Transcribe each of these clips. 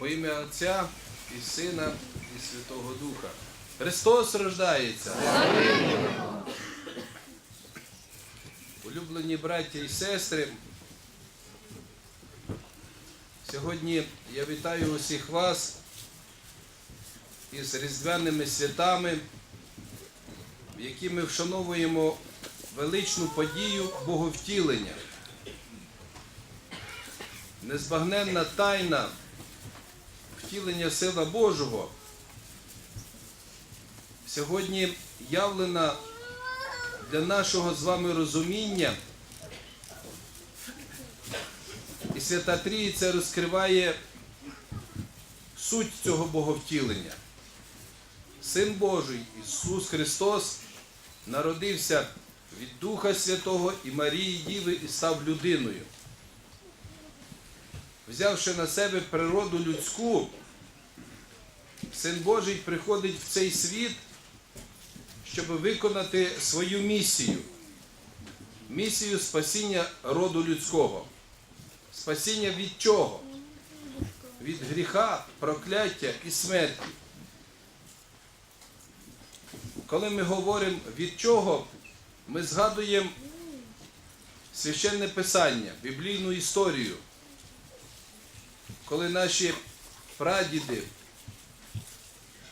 Во ім'я Отця і Сина і Святого Духа. Христос рождається. Улюблені браття і сестри. Сьогодні я вітаю усіх вас із різдвяними святами, в які ми вшановуємо величну подію Боговтілення. Незбагненна тайна втілення Сина Божого сьогодні явлена для нашого з вами розуміння. І Свята Трійця розкриває суть цього Боговтілення. Син Божий Ісус Христос народився від Духа Святого і Марії Діви і став людиною. Взявши на себе природу людську, Син Божий приходить в цей світ, щоб виконати свою місію. Місію спасіння роду людського. Спасіння від чого? Від гріха, прокляття і смерті. Коли ми говоримо від чого, ми згадуємо священне писання, біблійну історію, коли наші прадіди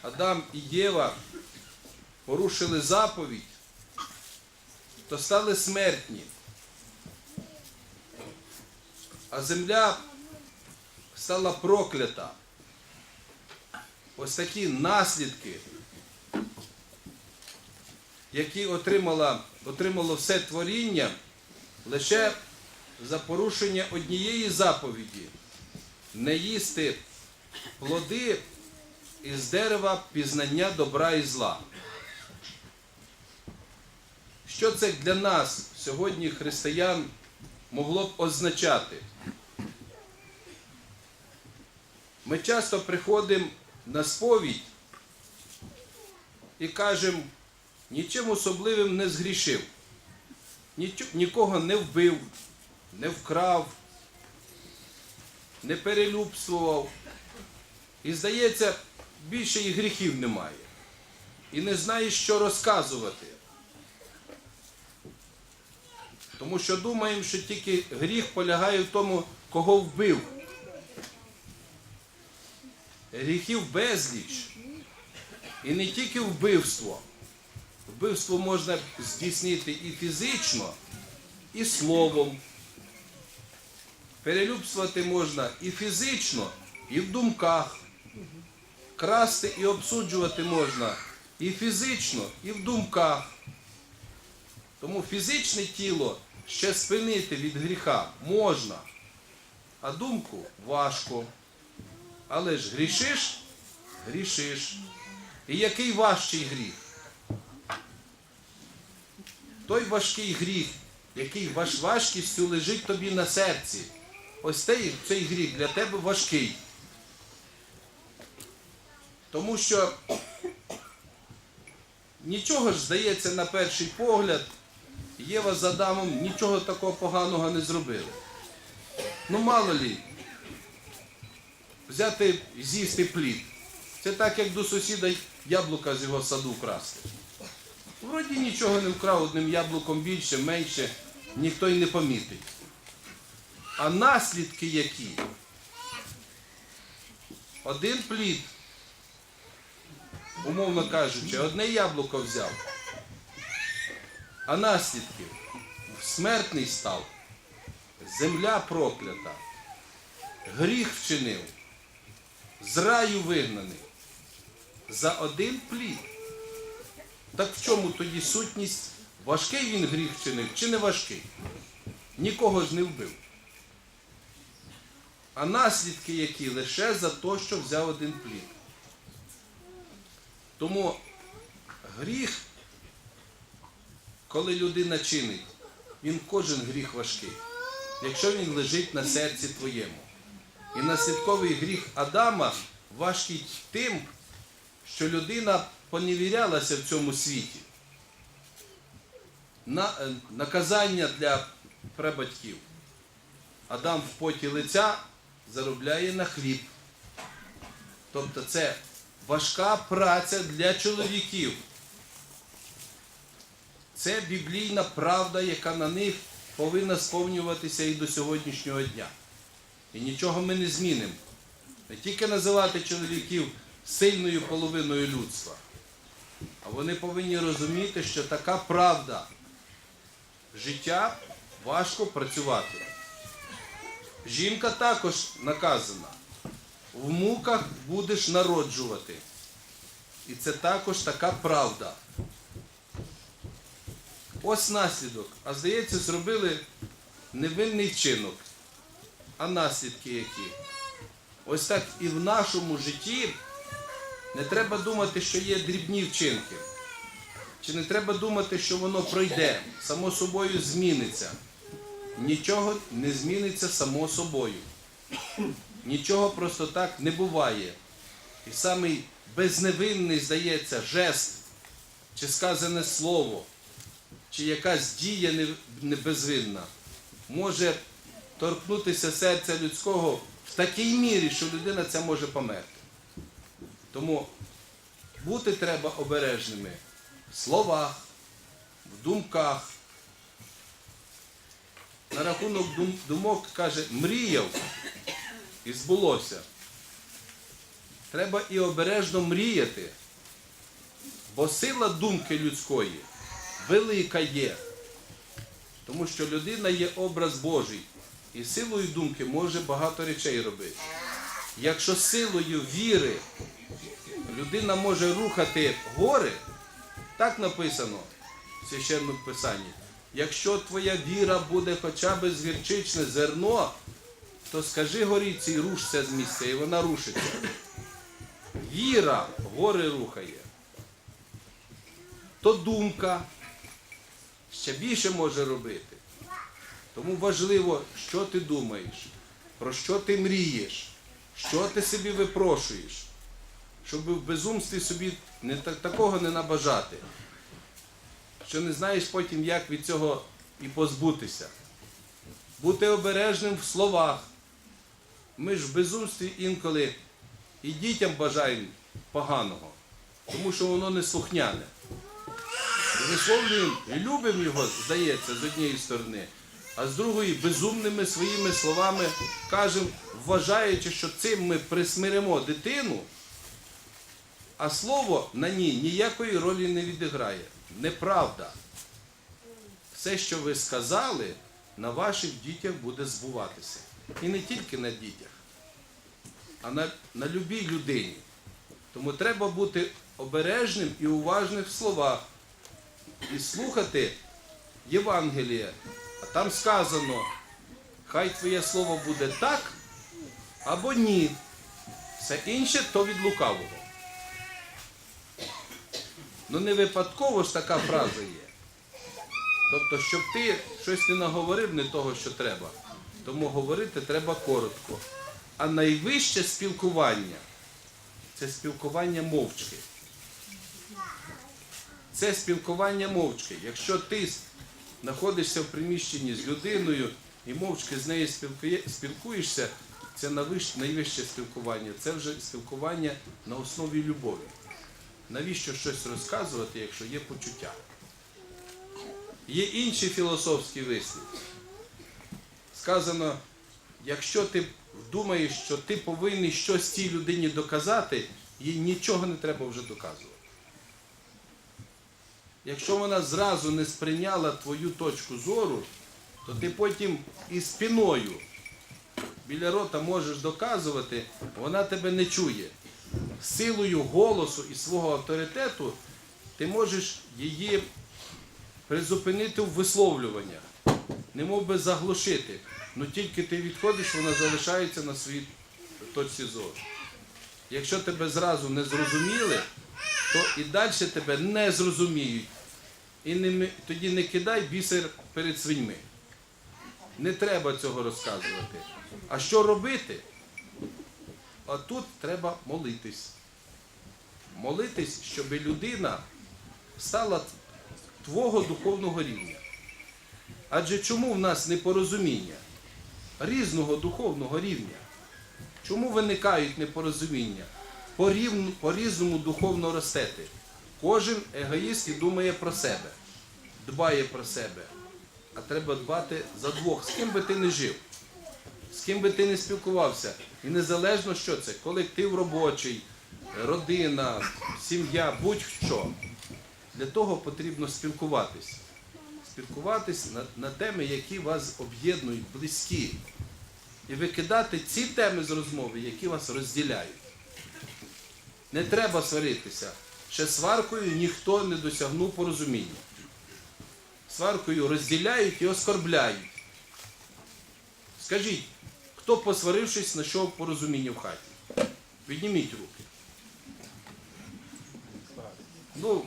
Адам і Єва порушили заповідь, то стали смертні. А земля стала проклята. Ось такі наслідки, які отримала, отримало все творіння лише за порушення однієї заповіді не їсти плоди із дерева пізнання добра і зла. Що це для нас сьогодні, християн, могло б означати? Ми часто приходимо на сповідь і кажемо, нічим особливим не згрішив, нікого не вбив, не вкрав, не перелюбствував. І здається, більше і гріхів немає. І не знаєш, що розказувати. Тому що думаємо, що тільки гріх полягає в тому, кого вбив. Гріхів безліч. І не тільки вбивство. Вбивство можна здійснити і фізично, і словом. Перелюбствувати можна і фізично, і в думках. Красти і обсуджувати можна і фізично, і в думках. Тому фізичне тіло ще спинити від гріха можна, а думку важко. Але ж грішиш, грішиш. І який важчий гріх? Той важкий гріх, який важ важкістю лежить тобі на серці. Ось цей, цей гріх для тебе важкий. Тому що нічого ж здається на перший погляд, Єва з Адамом нічого такого поганого не зробили. Ну мало лі, взяти з'їсти плід. Це так, як до сусіда яблука з його саду красти. Вроді нічого не вкрав одним яблуком більше, менше, ніхто й не помітить. А наслідки які? Один плід, умовно кажучи, одне яблуко взяв, а наслідки смертний став, земля проклята, гріх вчинив, з раю вигнаний за один плід. Так в чому тоді сутність? Важкий він гріх вчинив чи не важкий? Нікого ж не вбив. А наслідки які лише за те, що взяв один плід. Тому гріх, коли людина чинить, він кожен гріх важкий, якщо він лежить на серці твоєму. І наслідковий гріх Адама важкий тим, що людина поневірялася в цьому світі. На, е, наказання для прабатьків. Адам в поті лиця заробляє на хліб. Тобто це важка праця для чоловіків. Це біблійна правда, яка на них повинна сповнюватися і до сьогоднішнього дня. І нічого ми не змінимо. Не тільки називати чоловіків сильною половиною людства, а вони повинні розуміти, що така правда життя важко працювати. Жінка також наказана. В муках будеш народжувати. І це також така правда. Ось наслідок. А здається, зробили невинний вчинок. А наслідки які? Ось так і в нашому житті не треба думати, що є дрібні вчинки. Чи не треба думати, що воно пройде, само собою зміниться. Нічого не зміниться само собою. Нічого просто так не буває. І самий безневинний, здається, жест, чи сказане слово, чи якась дія безвинна, може торкнутися серця людського в такій мірі, що людина це може померти. Тому бути треба обережними в словах, в думках. На рахунок дум- думок каже, мріяв і збулося. Треба і обережно мріяти, бо сила думки людської велика є. Тому що людина є образ Божий, і силою думки може багато речей робити. Якщо силою віри людина може рухати гори, так написано в священному писанні. Якщо твоя віра буде хоча б з гірчичне зерно, то скажи горіці рушся з місця, і вона рушиться. Віра гори рухає. То думка ще більше може робити. Тому важливо, що ти думаєш, про що ти мрієш, що ти собі випрошуєш, щоб в безумстві собі не, та- такого не набажати, що не знаєш потім, як від цього і позбутися. Бути обережним в словах. Ми ж в безумстві інколи і дітям бажаємо поганого, тому що воно не слухняне. Висловлюємо і любимо його, здається, з однієї сторони, а з другої безумними своїми словами кажемо, вважаючи, що цим ми присмиримо дитину, а слово на ній ніякої ролі не відіграє. Неправда. Все, що ви сказали, на ваших дітях буде збуватися. І не тільки на дітях, а на, на любій людині. Тому треба бути обережним і уважним в словах і слухати Євангеліє. А там сказано, хай твоє слово буде так або ні. Все інше то від лукавого. Ну не випадково ж така фраза є. Тобто, щоб ти щось не наговорив не того, що треба. Тому говорити треба коротко. А найвище спілкування це спілкування мовчки. Це спілкування мовчки. Якщо ти знаходишся в приміщенні з людиною і мовчки з нею спілкуєшся, це найвище спілкування. Це вже спілкування на основі любові. Навіщо щось розказувати, якщо є почуття? Є інший філософський вислів. Сказано, якщо ти думаєш, що ти повинен щось цій людині доказати, їй нічого не треба вже доказувати. Якщо вона зразу не сприйняла твою точку зору, то ти потім і спиною біля рота можеш доказувати, вона тебе не чує. Силою голосу і свого авторитету ти можеш її призупинити в висловлюваннях, не мов би заглушити. Ну тільки ти відходиш, вона залишається на своїй точці зору. Якщо тебе зразу не зрозуміли, то і далі тебе не зрозуміють. І не, тоді не кидай бісер перед свиньми. Не треба цього розказувати. А що робити? А тут треба молитись. Молитись, щоб людина стала твого духовного рівня. Адже чому в нас непорозуміння? Різного духовного рівня. Чому виникають непорозуміння? по-різному духовно ростете. Кожен егоїст і думає про себе, дбає про себе. А треба дбати за двох, з ким би ти не жив, з ким би ти не спілкувався. І незалежно, що це, колектив робочий, родина, сім'я, будь-що. Для того потрібно спілкуватись. Спілкуватись на, на теми, які вас об'єднують, близькі. І викидати ці теми з розмови, які вас розділяють. Не треба сваритися. Ще сваркою ніхто не досягнув порозуміння. Сваркою розділяють і оскорбляють. Скажіть, хто посварившись, знайшов порозуміння в хаті? Підніміть руки. Ну,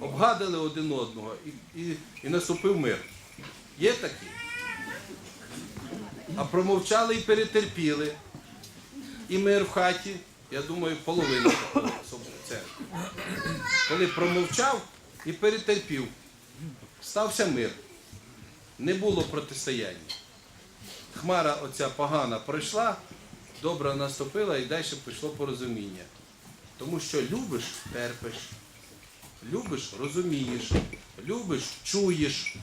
обгадили один одного і, і, і наступив мир. Є такі? А промовчали і перетерпіли. І мир в хаті, я думаю, половина церкви. Коли промовчав і перетерпів, стався мир. Не було протистояння. Хмара оця погана пройшла, добра наступила і далі пішло порозуміння. Тому що любиш терпиш, любиш розумієш, любиш чуєш,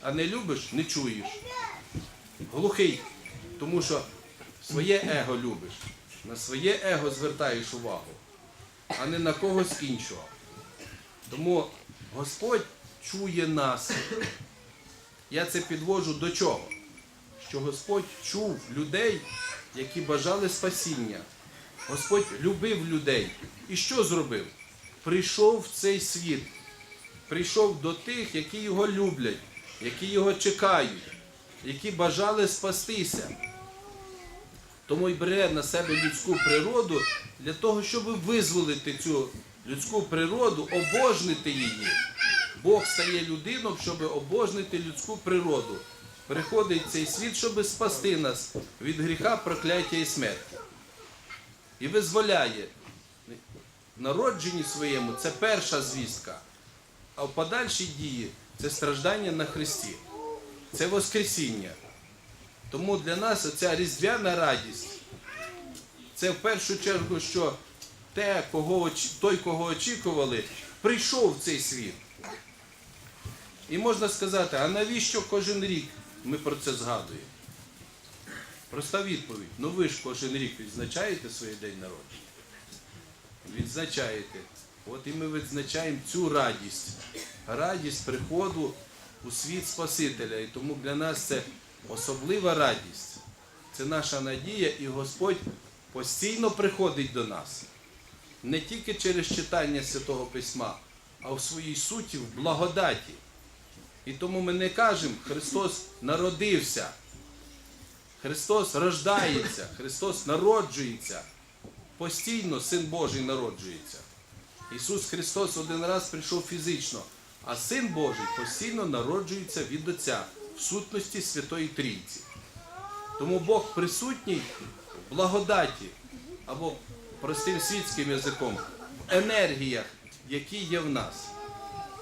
а не любиш не чуєш. Глухий, тому що своє его любиш, на своє его звертаєш увагу, а не на когось іншого. Тому Господь чує нас. Я це підвожу до чого? Що Господь чув людей, які бажали спасіння. Господь любив людей. І що зробив? Прийшов в цей світ, прийшов до тих, які його люблять, які його чекають, які бажали спастися. Тому й бере на себе людську природу для того, щоб визволити цю людську природу, обожнити її. Бог стає людином, щоб обожнити людську природу. Приходить цей світ, щоб спасти нас від гріха, прокляття і смерті. І визволяє. Народженні своєму це перша звістка, а в подальшій дії це страждання на Христі, це Воскресіння. Тому для нас оця різдвяна радість це в першу чергу, що те, кого, той, кого очікували, прийшов в цей світ. І можна сказати, а навіщо кожен рік ми про це згадуємо? Проста відповідь. Ну ви ж кожен рік відзначаєте свій день народження. Відзначаєте. От і ми відзначаємо цю радість. Радість приходу у світ Спасителя. І тому для нас це особлива радість. Це наша надія, і Господь постійно приходить до нас. Не тільки через читання Святого Письма, а в своїй суті в благодаті. І тому ми не кажемо, Христос народився. Христос рождається, Христос народжується. Постійно Син Божий народжується. Ісус Христос один раз прийшов фізично, а Син Божий постійно народжується від Отця в сутності Святої Трійці. Тому Бог присутній в благодаті або простим світським язиком, в енергіях, які є в нас,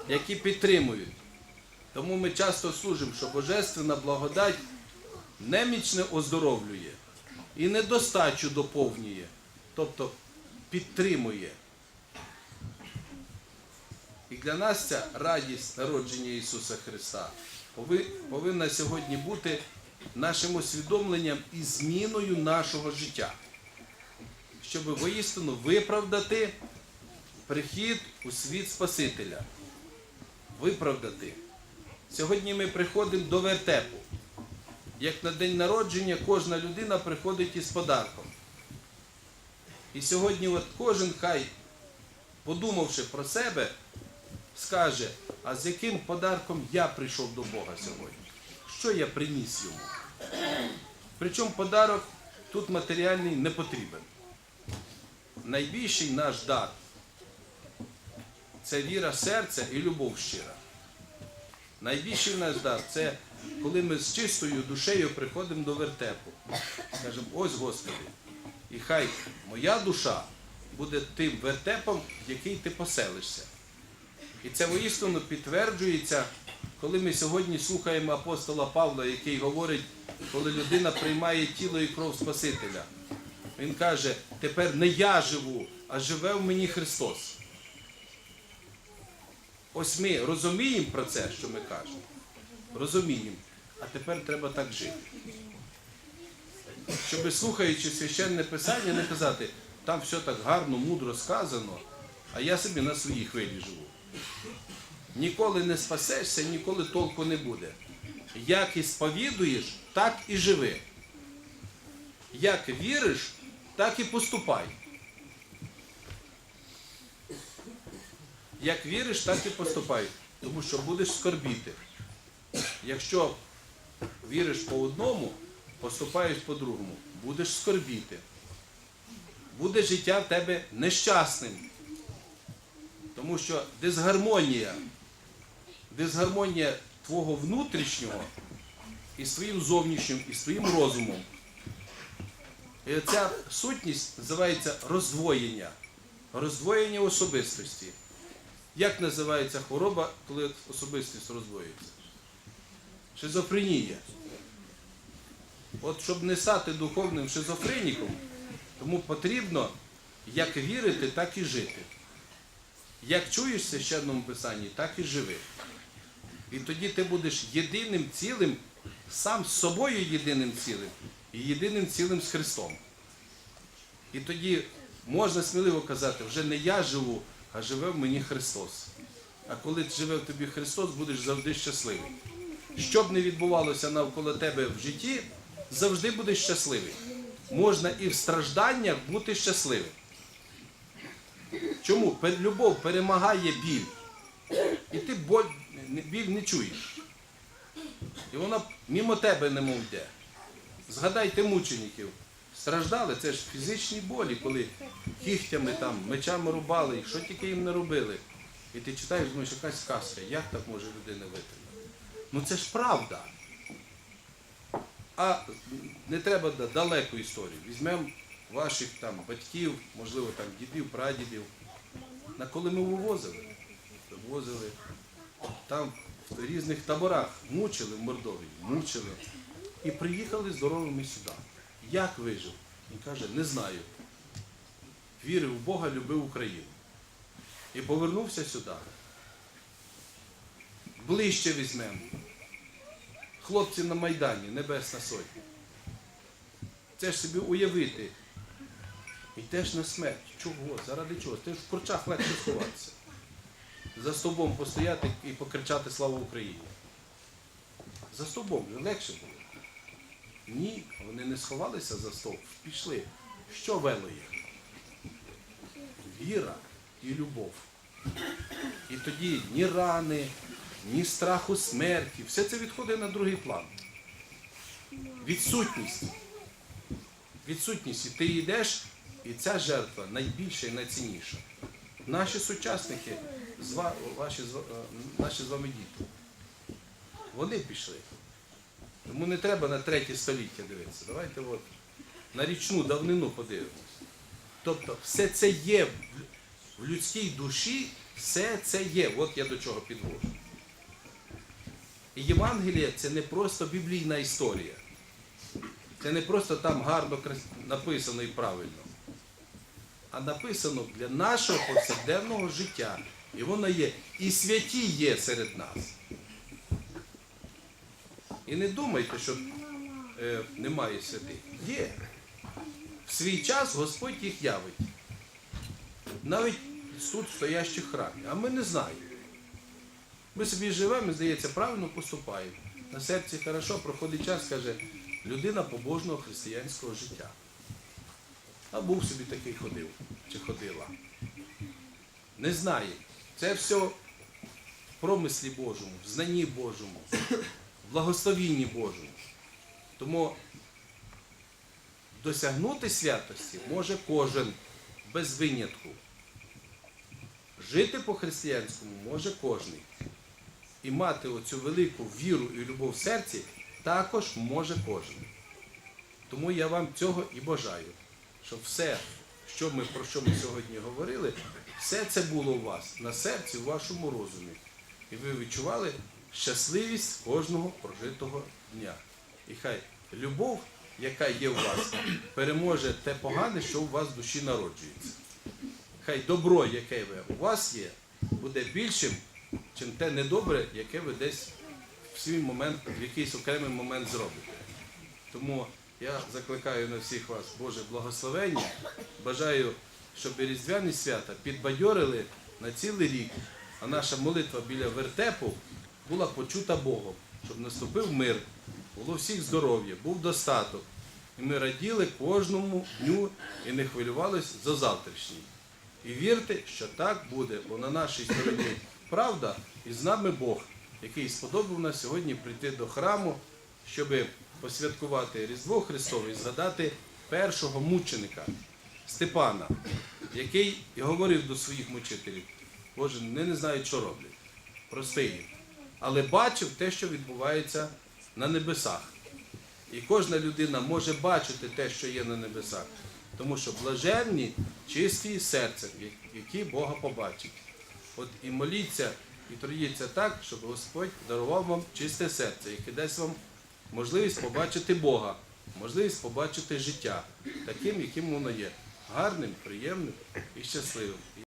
які підтримують. Тому ми часто служимо, що Божественна благодать немічне оздоровлює і недостачу доповнює, тобто підтримує. І для нас ця радість народження Ісуса Христа повинна сьогодні бути нашим усвідомленням і зміною нашого життя, щоб воістину виправдати прихід у світ Спасителя. Виправдати. Сьогодні ми приходимо до вертепу. Як на день народження кожна людина приходить із подарком. І сьогодні от кожен хай, подумавши про себе, скаже, а з яким подарком я прийшов до Бога сьогодні? Що я приніс йому? Причому подарок тут матеріальний не потрібен. Найбільший наш дар це віра серця і любов щира. Найбільший наш дар це коли ми з чистою душею приходимо до вертепу. Кажемо, ось Господи, і хай моя душа буде тим вертепом, в який ти поселишся. І це воістину підтверджується, коли ми сьогодні слухаємо апостола Павла, який говорить, коли людина приймає тіло і кров Спасителя. Він каже, тепер не я живу, а живе в мені Христос. Ось ми розуміємо про це, що ми кажемо. Розуміємо. А тепер треба так жити. Щоб слухаючи священне писання, не казати, там все так гарно, мудро сказано, а я собі на своїй хвилі живу. Ніколи не спасешся, ніколи толку не буде. Як і сповідуєш, так і живи. Як віриш, так і поступай. Як віриш, так і поступай. Тому що будеш скорбіти. Якщо віриш по одному, поступаєш по-другому, будеш скорбіти. Буде життя в тебе нещасним. Тому що дисгармонія, дисгармонія твого внутрішнього із своїм зовнішнім, і своїм розумом. І ця сутність називається роздвоєння. Роздвоєння особистості. Як називається хвороба, коли особистість роздвоюється? Шизофренія. От щоб не стати духовним шизофреніком, тому потрібно як вірити, так і жити. Як чуєш в священному писанні, так і живи. І тоді ти будеш єдиним цілим, сам з собою єдиним цілим і єдиним цілим з Христом. І тоді можна сміливо казати, вже не я живу, а живе в мені Христос. А коли живе в тобі Христос, будеш завжди щасливий. Що б не відбувалося навколо тебе в житті, завжди будеш щасливий. Можна і в стражданнях бути щасливим. Чому? Любов перемагає біль. І ти боль, біль не чуєш. І вона мимо тебе не йде. Згадайте мучеників. Страждали, це ж фізичні болі, коли кігтями там, мечами рубали, що тільки їм не робили. І ти читаєш, думаєш, якась казка, як так може людина витримати? Ну це ж правда. А не треба да- далеку історію. Візьмемо ваших там батьків, можливо, там дідів, прадідів. На коли ми вивозили? Вивозили там в різних таборах, мучили в Мордовії, мучили. І приїхали здоровими сюди. Як вижив? Він каже, не знаю. Вірив в Бога, любив Україну. І повернувся сюди. Ближче візьмемо. Хлопці на Майдані, Небесна Сотня. Це ж собі уявити. Йдеш на смерть. Чого? Заради чого? Ти ж в корчах легше сховатися. За стовбом постояти і покричати Слава Україні. За стовбом вже легше було. Ні, вони не сховалися за стовп, пішли. Що вело їх? Віра і любов. І тоді ні рани, ні страху смерті, все це відходить на другий план. Відсутність. Відсутність. І ти йдеш, і ця жертва найбільша і найцінніша. Наші сучасники, ваші, е, наші з вами діти, вони пішли. Тому не треба на третє століття дивитися. Давайте от на річну давнину подивимось. Тобто все це є в людській душі, все це є. От я до чого підвожу. І Євангелія це не просто біблійна історія. Це не просто там гарно написано і правильно. А написано для нашого повсякденного життя. І воно є. І святі є серед нас. І не думайте, що е, немає святих. Є. В свій час Господь їх явить. Навіть тут стоящих храмів. А ми не знаємо. Ми собі живемо, здається, правильно поступаємо. На серці хорошо, проходить час, каже, людина побожного християнського життя. А був собі такий ходив чи ходила. Не знає. Це все в промислі Божому, в знанні Божому, в благословінні Божому. Тому досягнути святості може кожен без винятку. Жити по-християнському може кожний. І мати оцю велику віру і любов в серці також може кожен. Тому я вам цього і бажаю, щоб все, що ми, про що ми сьогодні говорили, все це було у вас на серці, у вашому розумі. І ви відчували щасливість кожного прожитого дня. І хай любов, яка є у вас, переможе те погане, що у вас в душі народжується. хай добро, яке у вас є, буде більшим, чим те недобре, яке ви десь в свій момент, в якийсь окремий момент зробите. Тому я закликаю на всіх вас Боже благословення. Бажаю, щоб різдвяні свята підбадьорили на цілий рік, а наша молитва біля вертепу була почута Богом, щоб наступив мир, було всіх здоров'я, був достаток. І ми раділи кожному дню і не хвилювались за завтрашній. І вірте, що так буде, бо на нашій стороні правда і з нами Бог, який сподобав нас сьогодні прийти до храму, щоб посвяткувати Різдво Христове і згадати першого мученика Степана, який і говорив до своїх мучителів, Боже, вони не знають, що роблять. Прости їм. Але бачив те, що відбувається на небесах. І кожна людина може бачити те, що є на небесах. Тому що блаженні, чисті серцем, які Бога побачать. От і моліться, і труїться так, щоб Господь дарував вам чисте серце, яке дасть вам можливість побачити Бога, можливість побачити життя таким, яким воно є. Гарним, приємним і щасливим.